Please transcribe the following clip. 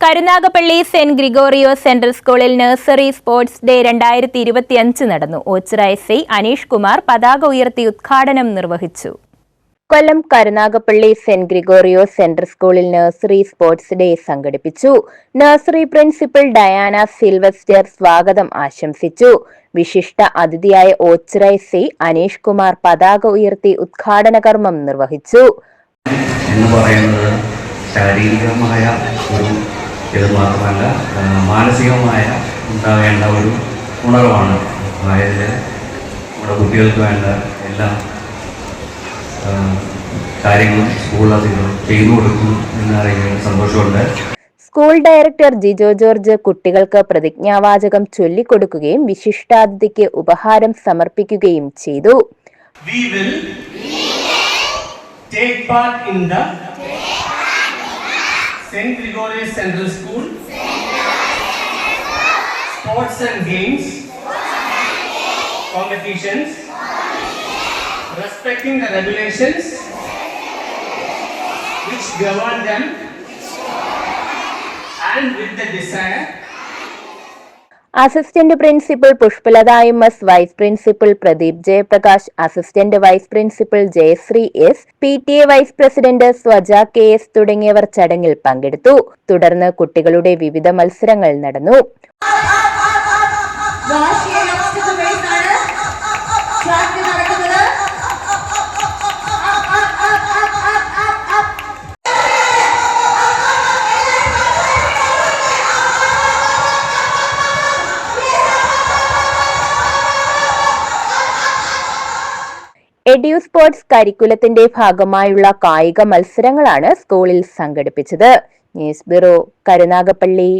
Karunagappally saint Gregorio central സ്കൂളിൽ nursery sports day രണ്ടായിരത്തി ഇരുപത്തിയഞ്ച് നടന്നു. ഓച്ചിറ എസ് ഐ അനീഷ് കുമാർ പതാക ഉയർത്തി ഉദ്ഘാടനം നിർവഹിച്ചു. Kollam Karunagappally saint Gregorio centre സ്കൂളിൽ നഴ്സറി സ്പോർട്സ് ഡേ സംഘടിപ്പിച്ചു. നഴ്സറി പ്രിൻസിപ്പൽ ഡയാന സിൽവസ്റ്റർ സ്വാഗതം ആശംസിച്ചു. വിശിഷ്ട അതിഥിയായ ഓച്ചിറ എസ് ഐ അനീഷ് കുമാർ പതാക ഉയർത്തി ഉദ്ഘാടന കർമ്മം നിർവഹിച്ചു. എന്ന് പറയുന്നത് ശാരീരികമായ ഒരു ഇത് മാത്രമല്ല മാനസികമായ ഉണ്ടാവേണ്ട ഒരു ഉണർവാണ്. അതായത് നമ്മുടെ കുട്ടികൾക്ക് വേണ്ട എല്ലാ കാര്യങ്ങളും സ്കൂൾ അധികൃതർ ചെയ്തു കൊടുക്കും എന്നറിയുന്ന സന്തോഷമുണ്ട്. സ്കൂൾ ഡയറക്ടർ ജിജോ ജോർജ് കുട്ടികൾക്ക് പ്രതിജ്ഞാവാചകം ചൊല്ലിക്കൊടുക്കുകയും വിശിഷ്ടാതിഥിക്ക് ഉപഹാരം സമർപ്പിക്കുകയും ചെയ്തു. We will take part in the St. Gregorius Central School. Sports and games. Competitions. Respecting the regulations. Which govern them. And with the desire assistant principal Pushpalatha M S vice principal Pradeep Jayaprakash assistant vice principal Jayasree S P T A vice president Swaja K S തുടങ്ങിയവർ ചടങ്ങിൽ പങ്കെടുത്തു. തുടർന്ന് കുട്ടികളുടെ വിവിധ മത്സരങ്ങൾ നടന്നു. Edu sports കരിക്കുലത്തിന്റെ ഭാഗമായുള്ള കായിക മത്സരങ്ങളാണ് സ്കൂളിൽ സംഘടിപ്പിച്ചത്. News bureau Karunagappally.